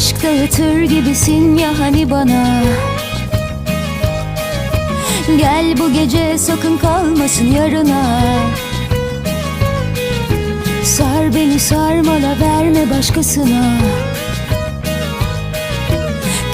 Aşk dağıtır gibisin ya hani bana. Gel bu gece sakın kalmasın yarına. Sar beni sarmala verme başkasına.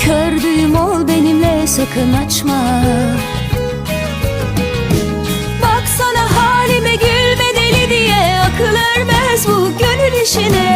Kördüğüm ol benimle sakın açma. Baksana halime gülme deli diye Akıl ermez bu gönül işine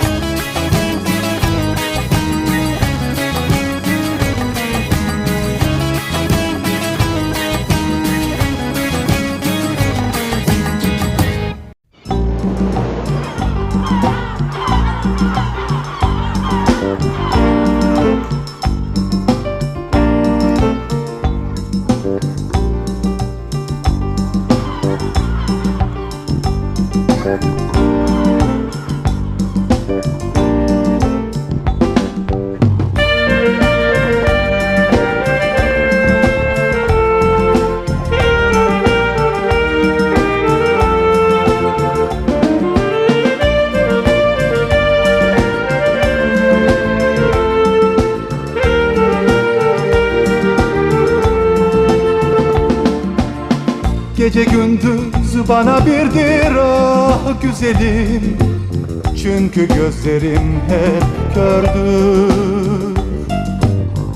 Gece gündüz bana birdir ah güzelim. Çünkü gözlerim hep kördür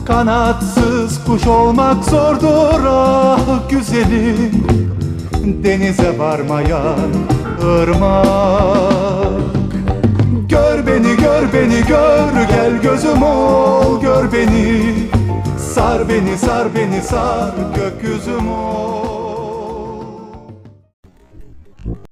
Kanatsız kuş olmak zordur ah güzelim. Denize varmayan ırmak. Gör beni gör beni gör gel gözüm ol gör beni. Sar beni sar beni sar gökyüzüm ol